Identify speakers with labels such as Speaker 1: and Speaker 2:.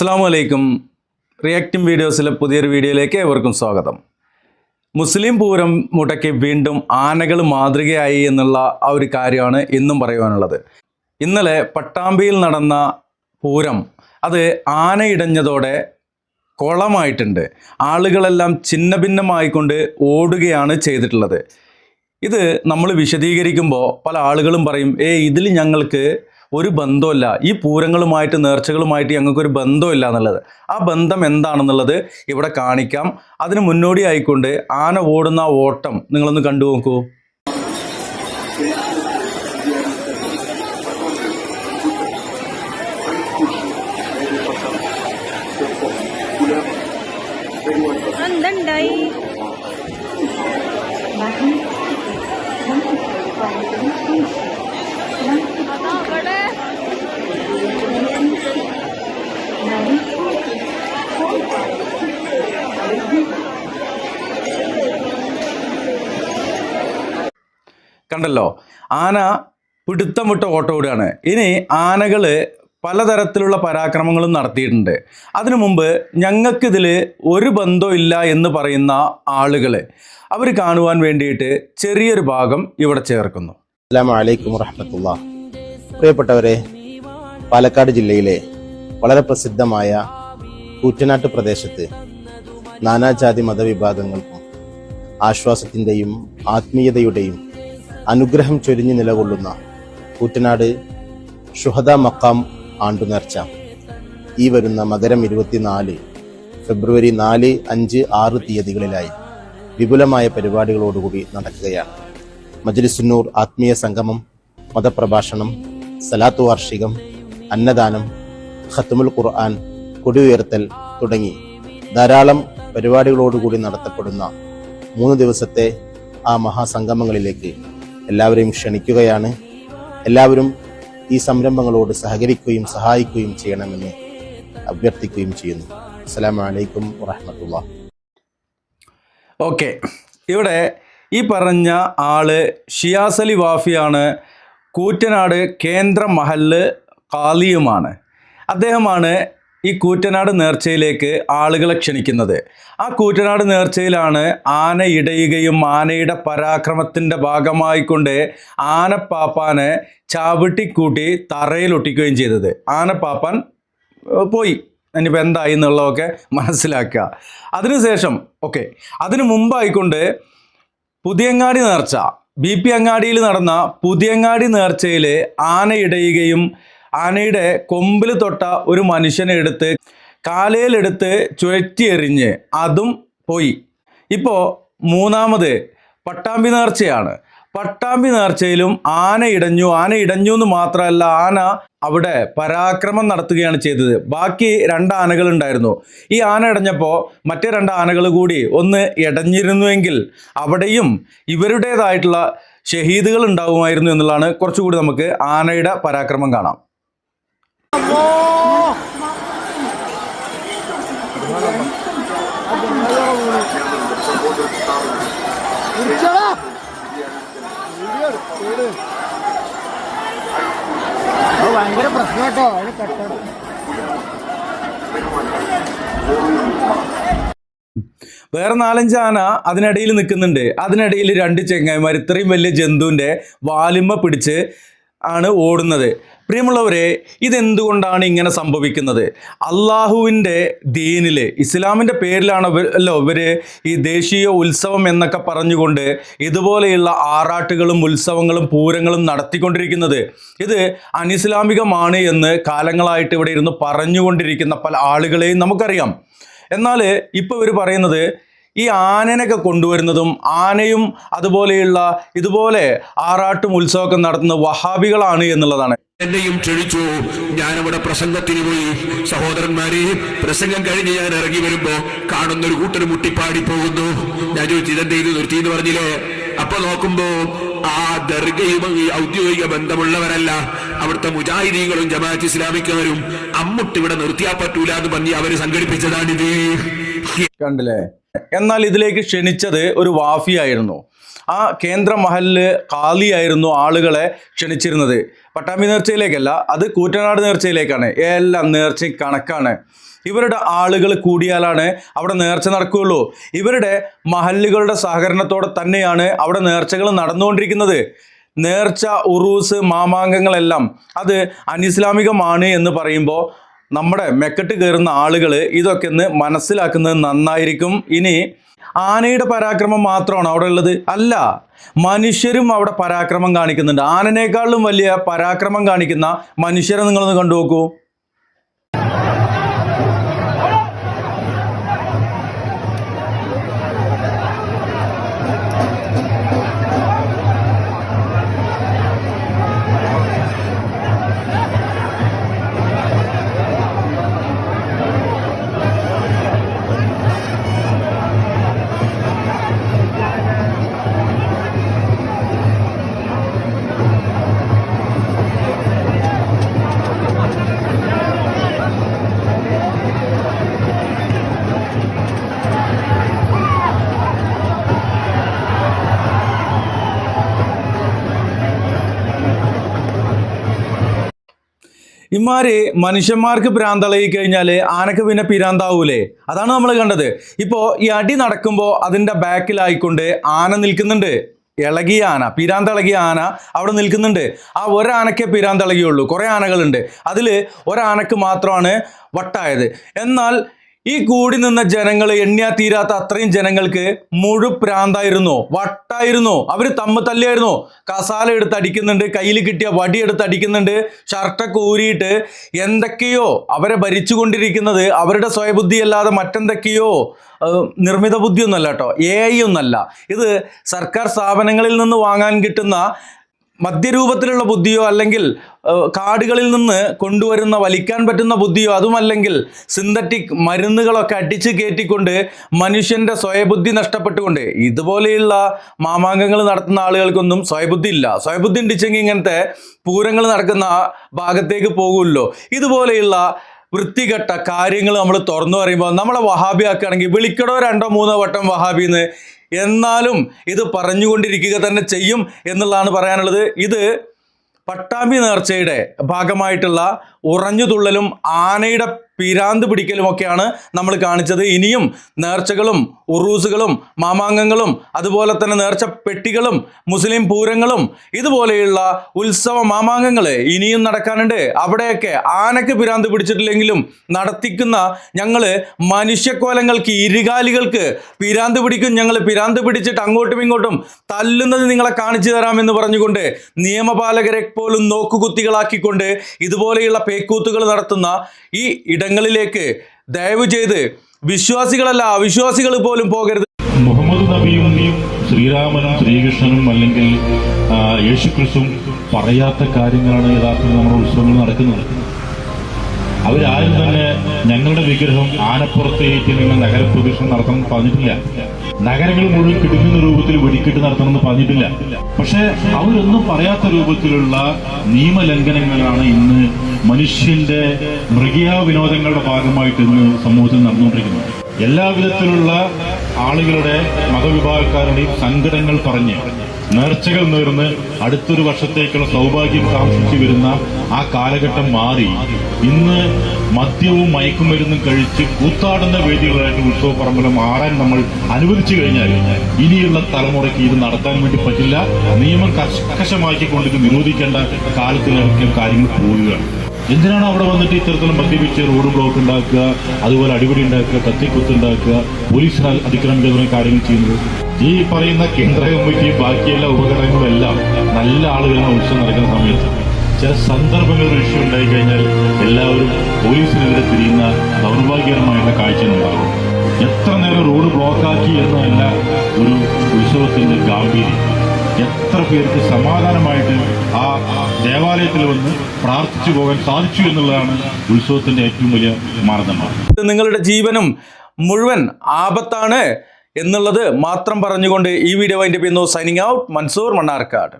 Speaker 1: അസ്സാം വലൈക്കും റിയാക്റ്റിംഗ് വീഡിയോസിലെ പുതിയൊരു വീഡിയോയിലേക്ക് ഏവർക്കും സ്വാഗതം. മുസ്ലിം പൂരം മുടക്കി വീണ്ടും ആനകൾ മാതൃകയായി എന്നുള്ള ആ ഒരു കാര്യമാണ് ഇന്നും പറയുവാനുള്ളത്. ഇന്നലെ പട്ടാമ്പിയിൽ നടന്ന പൂരം അത് ആനയിടഞ്ഞതോടെ കുളമായിട്ടുണ്ട്. ആളുകളെല്ലാം ഛിന്ന ഭിന്നമായിക്കൊണ്ട് ഓടുകയാണ് ചെയ്തിട്ടുള്ളത്. ഇത് നമ്മൾ വിശദീകരിക്കുമ്പോൾ പല ആളുകളും പറയും ഏ ഇതിൽ ഞങ്ങൾക്ക് ഒരു ബന്ധമില്ല ഈ പൂരങ്ങളുമായിട്ട് നേർച്ചകളുമായിട്ട് ഞങ്ങൾക്കൊരു ബന്ധമില്ല എന്നുള്ളത്. ആ ബന്ധം എന്താണെന്നുള്ളത് ഇവിടെ കാണിക്കാം. അതിന് മുന്നോടി ആയിക്കൊണ്ട് ആന ഓടുന്ന ഓട്ടം നിങ്ങളൊന്ന് കണ്ടു നോക്കൂ.
Speaker 2: എന്തുണ്ടായി
Speaker 1: കണ്ടല്ലോ? ആന പിടുത്തം വിട്ട ഓട്ടം ഓടുകയാണ് ഇനി ആനകൾ പലതരത്തിലുള്ള പരാക്രമങ്ങളും നടത്തിയിട്ടുണ്ട്. അതിനു മുമ്പ് ഞങ്ങൾക്കിതിൽ ഒരു ബന്ധവും ഇല്ല എന്ന് പറയുന്ന ആളുകൾ അവർ കാണുവാൻ വേണ്ടിയിട്ട് ചെറിയൊരു ഭാഗം ഇവിടെ ചേർക്കുന്നു.
Speaker 3: അസ്സാം വലൈക്കും വറഹമത്തുള്ള. പ്രിയപ്പെട്ടവരെ പാലക്കാട് ജില്ലയിലെ വളരെ പ്രസിദ്ധമായ കൂറ്റനാട്ട് പ്രദേശത്ത് നാനാജാതി മതവിഭാഗങ്ങൾക്കും ആശ്വാസത്തിന്റെയും ആത്മീയതയുടെയും അനുഗ്രഹം ചൊരിഞ്ഞു നിലകൊള്ളുന്ന കൂറ്റനാട് ഷുഹദ മക്കാം ആണ്ടുനേർച്ച ഈ വരുന്ന മകരം ഇരുപത്തിനാല് ഫെബ്രുവരി നാല് അഞ്ച് ആറ് തീയതികളിലായി വിപുലമായ പരിപാടികളോടുകൂടി നടക്കുകയാണ്. മജ്ലിസുന്നൂർ ആത്മീയ സംഗമം മതപ്രഭാഷണം സലാത്തു വാർഷികം അന്നദാനം ഖത്തുമുൽ ഖുർആൻ കൊടിയുയർത്തൽ തുടങ്ങി ധാരാളം പരിപാടികളോടുകൂടി നടത്തപ്പെടുന്ന മൂന്ന് ദിവസത്തെ ആ മഹാസംഗമങ്ങളിലേക്ക് എല്ലാവരെയും ക്ഷണിക്കുകയാണ്. എല്ലാവരും ഈ സംരംഭങ്ങളോട് സഹകരിക്കുകയും സഹായിക്കുകയും ചെയ്യണമെന്ന് അഭ്യർത്ഥിക്കുകയും ചെയ്യുന്നു. അസ്സലാമു അലൈക്കും വറഹമത്തുള്ള
Speaker 1: ഓക്കെ. ഇവിടെ ഈ പറഞ്ഞ ആൾ ഷിയാസലി വാഫിയാണ്. കൂറ്റനാട് കേന്ദ്ര മഹല്ല് കാലിയുമാണ് അദ്ദേഹമാണ് ഈ കൂറ്റനാട് നേർച്ചയിലേക്ക് ആളുകളെ ക്ഷണിക്കുന്നത്. ആ കൂറ്റനാട് നേർച്ചയിലാണ് ആന ഇടയുകയും ആനയുടെ പരാക്രമത്തിന്റെ ഭാഗമായിക്കൊണ്ട് ആനപ്പാപ്പാനെ ചാവിട്ടിക്കൂട്ടി തറയിലൊട്ടിക്കുകയും ചെയ്തത്. ആനപ്പാപ്പാൻ പോയി. ഇനിയിപ്പോൾ എന്തായി എന്നുള്ളതൊക്കെ മനസ്സിലാക്കുക. അതിനുശേഷം ഓക്കെ. അതിനു മുമ്പായിക്കൊണ്ട് പുതിയങ്ങാടി നേർച്ച. ബി പി അങ്ങാടിയിൽ നടന്ന പുതിയങ്ങാടി നേർച്ചയിൽ ആന ഇടയുകയും ആനയുടെ കൊമ്പിൽ തൊട്ട ഒരു മനുഷ്യനെ എടുത്ത് കാലയിലെടുത്ത് ചുഴറ്റി എറിഞ്ഞ് അതും പോയി. ഇപ്പോൾ മൂന്നാമത് പട്ടാമ്പി നേർച്ചയാണ്. പട്ടാമ്പി നേർച്ചയിലും ആന ഇടഞ്ഞു. ആന ഇടഞ്ഞു എന്ന് മാത്രമല്ല ആന അവിടെ പരാക്രമം നടത്തുകയാണ് ചെയ്തത്. ബാക്കി രണ്ട് ആനകൾ ഉണ്ടായിരുന്നു. ഈ ആന ഇടഞ്ഞപ്പോൾ മറ്റേ രണ്ട് ആനകൾ കൂടി ഒന്ന് ഇടഞ്ഞിരുന്നുവെങ്കിൽ അവിടെയും ഇവരുടേതായിട്ടുള്ള ഷഹീദുകൾ ഉണ്ടാവുമായിരുന്നു എന്നുള്ളതാണ് കുറച്ചുകൂടി നമുക്ക് ആനയുടെ പരാക്രമം കാണാം.
Speaker 4: ഭയങ്കര പ്രശ്നം കേട്ടോ അതിന് കെട്ടണം
Speaker 1: വേറെ നാലഞ്ച് ആന അതിനിടയിൽ നിൽക്കുന്നുണ്ട്. അതിനിടയിൽ രണ്ട് ചെങ്ങായിമാർ ഇത്രയും വലിയ ജന്തുവിന്റെ വാലിമ്മ പിടിച്ച് ആണ് ഓടുന്നത്. പ്രിയമുള്ളവരെ ഇതെന്തുകൊണ്ടാണ് ഇങ്ങനെ സംഭവിക്കുന്നത്? അള്ളാഹുവിന്റെ ദീനിൽ ഇസ്ലാമിന്റെ പേരിലാണ് അല്ലോ ഇവർ ഈ ദേശീയ ഉത്സവം എന്നൊക്കെ പറഞ്ഞുകൊണ്ട് ഇതുപോലെയുള്ള ആറാട്ടുകളും ഉത്സവങ്ങളും പൂരങ്ങളും നടത്തിക്കൊണ്ടിരിക്കുന്നത്. ഇത് അനിസ്ലാമികമാണ് എന്ന് കാലങ്ങളായിട്ട് ഇവിടെ ഇരുന്ന് പറഞ്ഞുകൊണ്ടിരിക്കുന്ന പല ആളുകളെയും നമുക്കറിയാം. എന്നാൽ ഇപ്പോൾ ഇവർ പറയുന്നത് ഈ ആനനൊക്കെ കൊണ്ടുവരുന്നതും ആനയും അതുപോലെയുള്ള ഇതുപോലെ ആറാട്ടും ഉത്സവമൊക്കെ നടത്തുന്ന വഹാബികളാണ് എന്നുള്ളതാണ്.
Speaker 5: എന്നെയും ക്ഷണിച്ചു. ഞാനവിടെ പ്രസംഗത്തിന് പോയി. സഹോദരന്മാരെ പ്രസംഗം കഴിഞ്ഞ് ഞാൻ ഇറങ്ങി വരുമ്പോ കാണുന്ന ഒരു കൂട്ടർ മുട്ടിപ്പാടി പോകുന്നു. ഞാൻ ചോദിച്ചു ഇതെന്റെ ഇത് നിർത്തി എന്ന് പറഞ്ഞില്ലേ? അപ്പൊ നോക്കുമ്പോ ആ ദർഗയും ഈ ഔദ്യോഗിക ബന്ധമുള്ളവരല്ല. അവിടുത്തെ മുജാഹിദീകളും ജമാഅത്ത് ഇസ്ലാമിക്കാരും അമ്മുട്ടിവിടെ നിർത്തിയാ പറ്റൂല എന്ന് പറഞ്ഞ് അവർ സംഘടിപ്പിച്ചതാണിത്.
Speaker 1: കണ്ടില്ലേ? എന്നാൽ ഇതിലേക്ക് ക്ഷണിച്ചത് ഒരു വാഫിയായിരുന്നു. ആ കേന്ദ്ര മഹലിൽ കാലിയായിരുന്നു ആളുകളെ ക്ഷണിച്ചിരുന്നത്. പട്ടാമ്പി നേർച്ചയിലേക്കല്ല അത് കൂറ്റനാട് നേർച്ചയിലേക്കാണ്. എല്ലാം നേർച്ച കണക്കാണ്. ഇവരുടെ ആളുകൾ കൂടിയാലാണ് അവിടെ നേർച്ച നടക്കുകയുള്ളൂ. ഇവരുടെ മഹല്ലുകളുടെ സഹകരണത്തോടെ തന്നെയാണ് അവിടെ നേർച്ചകൾ നടന്നുകൊണ്ടിരിക്കുന്നത്. നേർച്ച ഉറൂസ് മാമാങ്കങ്ങളെല്ലാം. അത് അനിസ്ലാമികമാണ് എന്ന് പറയുമ്പോൾ നമ്മുടെ മെക്കെട്ട് കയറുന്ന ആളുകൾ ഇതൊക്കെ ഒന്ന് മനസ്സിലാക്കുന്നത് നന്നായിരിക്കും. ഇനി ആനയുടെ പരാക്രമം മാത്രമാണ് അവിടെ ഉള്ളത്? അല്ല. മനുഷ്യരും അവിടെ പരാക്രമം കാണിക്കുന്നുണ്ട്. ആനനേക്കാളും വലിയ പരാക്രമം കാണിക്കുന്ന മനുഷ്യരെ നിങ്ങളൊന്ന് കണ്ടു നോക്കൂ ഇമാര് മനുഷ്യന്മാർക്ക് ഭ്രാന്തളകി കഴിഞ്ഞാൽ ആനക്ക് പിന്നെ പിരാന്താവൂലേ? അതാണ് നമ്മൾ കണ്ടത്. ഇപ്പോൾ ഈ അടി നടക്കുമ്പോൾ അതിന്റെ ബാക്കിലായിക്കൊണ്ട് ആന നിൽക്കുന്നുണ്ട്. ഇളകിയ ആന പിരാന്തളകിയ ആന അവിടെ നിൽക്കുന്നുണ്ട്. ആ ഒരാനക്കേ പിരാന്തളകിയുള്ളൂ. കുറേ ആനകളുണ്ട്. അതിൽ ഒരാനക്ക് മാത്രമാണ് വട്ടായത്. എന്നാൽ ഈ കൂടി നിന്ന ജനങ്ങൾ എണ്ണിയാ തീരാത്ത അത്രയും ജനങ്ങൾക്ക് മുഴുപ്രാന്തായിരുന്നു വട്ടായിരുന്നു. അവർ തമ്മ് തല്ലിയായിരുന്നു. കസാല എടുത്ത് അടിക്കുന്നുണ്ട് കയ്യിൽ കിട്ടിയ വടി എടുത്ത് അടിക്കുന്നുണ്ട് ഷർട്ടൊക്കെ ഊരിയിട്ട് എന്തൊക്കെയോ അവരെ ഭരിച്ചുകൊണ്ടിരിക്കുന്നത് അവരുടെ സ്വയബുദ്ധി അല്ലാതെ മറ്റെന്തൊക്കെയോ നിർമ്മിത ബുദ്ധിയൊന്നുമല്ല കേട്ടോ എ ഐ ഒന്നല്ല. ഇത് സർക്കാർ സ്ഥാപനങ്ങളിൽ നിന്ന് വാങ്ങാൻ കിട്ടുന്ന മദ്യരൂപത്തിലുള്ള ബുദ്ധിയോ അല്ലെങ്കിൽ കാടുകളിൽ നിന്ന് കൊണ്ടുവരുന്ന വലിക്കാൻ പറ്റുന്ന ബുദ്ധിയോ അതുമല്ലെങ്കിൽ സിന്തറ്റിക് മരുന്നുകളൊക്കെ അടിച്ച് കയറ്റിക്കൊണ്ട് മനുഷ്യന്റെ സ്വയബുദ്ധി നഷ്ടപ്പെട്ടുകൊണ്ട് ഇതുപോലെയുള്ള മാമാങ്കങ്ങൾ നടത്തുന്ന ആളുകൾക്കൊന്നും സ്വയബുദ്ധി ഇല്ല. സ്വയബുദ്ധി ഉണ്ടിച്ചെങ്കിൽ ഇങ്ങനത്തെ പൂരങ്ങൾ നടക്കുന്ന ഭാഗത്തേക്ക് പോകുമല്ലോ. ഇതുപോലെയുള്ള വൃത്തികെട്ട കാര്യങ്ങൾ നമ്മൾ തുറന്നു പറയുമ്പോൾ നമ്മളെ വഹാബി ആക്കുകയാണെങ്കിൽ വിളിക്കടോ രണ്ടോ മൂന്നോ വട്ടം വഹാബിന്ന് എന്നാലും ഇത് പറഞ്ഞുകൊണ്ടിരിക്കുക തന്നെ ചെയ്യും എന്നുള്ളതാണ് പറയാനുള്ളത്. ഇത് പട്ടാമ്പി നേർച്ചയുടെ ഭാഗമായിട്ടുള്ള ഉറഞ്ഞുതുള്ളലും ആനയുടെ പിരാന്ത് പിടിക്കലുമൊക്കെയാണ് നമ്മൾ കാണിച്ചത്. ഇനിയും നേർച്ചകളും ഉറൂസുകളും മാമാങ്കങ്ങളും അതുപോലെ തന്നെ നേർച്ച പെട്ടികളും മുസ്ലിം പൂരങ്ങളും ഇതുപോലെയുള്ള ഉത്സവ മാമാങ്കങ്ങൾ ഇനിയും നടക്കാനുണ്ട്. അവിടെയൊക്കെ ആനക്ക് പിരാന്ത് പിടിച്ചിട്ടില്ലെങ്കിലും നടത്തിക്കുന്ന ഞങ്ങൾ മനുഷ്യക്കോലങ്ങൾക്ക് ഇരുകാലികൾക്ക് പിരാന്ത് പിടിക്കും. ഞങ്ങൾ പിരാന്ത് പിടിച്ചിട്ട് അങ്ങോട്ടും ഇങ്ങോട്ടും തല്ലുന്നത് നിങ്ങളെ കാണിച്ചു തരാമെന്ന് പറഞ്ഞുകൊണ്ട് നിയമപാലകരെ പോലും നോക്കുകുത്തികളാക്കിക്കൊണ്ട് ഇതുപോലെയുള്ള പേക്കൂത്തുകൾ നടത്തുന്ന ഈ ഇടങ്ങളിലേക്ക് ദയവ് ചെയ്ത് വിശ്വാസികളല്ല അവിശ്വാസികൾ പോലും പോകരുത്.
Speaker 6: മുഹമ്മദ് നബിയും ശ്രീരാമനും ശ്രീകൃഷ്ണനും അല്ലെങ്കിൽ യേശുക്രിസ്തു യേശുക്രിസ്തുവും പറയാത്ത കാര്യങ്ങളാണ് യഥാർത്ഥത്തിൽ നമ്മുടെ ഉത്സവങ്ങൾ നടക്കുന്നത്. അവരാരും തന്നെ ഞങ്ങളുടെ വിഗ്രഹം ആനപ്പുറത്തേക്ക് നിങ്ങൾ നഗരപ്രദക്ഷിണം നടത്തണം പറഞ്ഞിട്ടില്ല. നഗരങ്ങൾ മുഴുവൻ കിടക്കുന്ന രൂപത്തിൽ വെടിക്കെട്ട് നടത്തണമെന്ന് പറഞ്ഞിട്ടില്ല. പക്ഷെ അവരൊന്നും പറയാത്ത രൂപത്തിലുള്ള നിയമലംഘനങ്ങളാണ് ഇന്ന് മനുഷ്യന്റെ മൃഗീയ വിനോദങ്ങളുടെ ഭാഗമായിട്ട് ഇന്ന് സമൂഹത്തിൽ നടന്നുകൊണ്ടിരിക്കുന്നത്. എല്ലാവിധത്തിലുള്ള ആളുകളുടെ മതവിഭാഗക്കാരുടെയും സങ്കടങ്ങൾ പറഞ്ഞ് നേർച്ചകൾ നേർന്ന് അടുത്തൊരു വർഷത്തേക്കുള്ള സൗഭാഗ്യം കാംക്ഷിച്ചു വരുന്ന ആ കാലഘട്ടം മാറി. ഇന്ന് മദ്യവും മയക്കുമരുന്നും കഴിച്ച് കൂത്താടുന്ന വേദികളായിട്ട് ഉത്സവ മാറാൻ നമ്മൾ അനുവദിച്ചു കഴിഞ്ഞാൽ ഇനിയുള്ള തലമുറയ്ക്ക് ഇത് നടത്താൻ വേണ്ടി പറ്റില്ല. നിയമം കർക്കശമാക്കിക്കൊണ്ട് ഇത് നിരോധിക്കേണ്ട കാലത്തിലേക്ക് കാര്യങ്ങൾ പോവുകയാണ്. എന്തിനാണ് അവിടെ വന്നിട്ട് ഇത്തരത്തിലും മദ്യപിച്ച് റോഡ് ബ്ലോക്ക് ഉണ്ടാക്കുക അതുപോലെ അടിപിടി ഉണ്ടാക്കുക കത്തിക്കുത്ത് ഉണ്ടാക്കുക പോലീസ് അതിക്രമിക്കുക തുടങ്ങിയ കാര്യങ്ങൾ ചെയ്യുന്നത്? ഈ പറയുന്ന കേന്ദ്ര കമ്മിറ്റി ബാക്കിയെല്ലാ ഉപകരണങ്ങളും എല്ലാം നല്ല ആളുകളാണ് ഉത്സവം നടക്കുന്ന സമയത്ത്. ചില സന്ദർഭങ്ങൾ ഇഷ്യൂ ഉണ്ടായി കഴിഞ്ഞാൽ എല്ലാവരും പോലീസിനെതിരെ തിരിയുന്ന ദൗർഭാഗ്യകരമായിട്ടുള്ള കാഴ്ചയുണ്ടാകും. എത്ര നേരം റോഡ് ബ്ലോക്കാക്കി എന്നതല്ല ഒരു ഉത്സവത്തിന്റെ ഗാംഭീര്യം. എത്ര പേർക്ക് സമാധാനമായിട്ട് ആ ദേവാലയത്തിൽ വന്ന് പ്രാർത്ഥിച്ചു പോകാൻ സാധിച്ചു എന്നുള്ളതാണ് ഉത്സവത്തിന്റെ ഏറ്റവും വലിയ
Speaker 1: മാർഗമാണ് നിങ്ങളുടെ ജീവനും മുഴുവൻ ആപത്താണ് എന്നുള്ളത് മാത്രം പറഞ്ഞുകൊണ്ട് ഈ വീഡിയോ അതിന്റെ പിന്നോ സൈനിങ് ഔട്ട് മൻസൂർ മണ്ണാർക്കാട്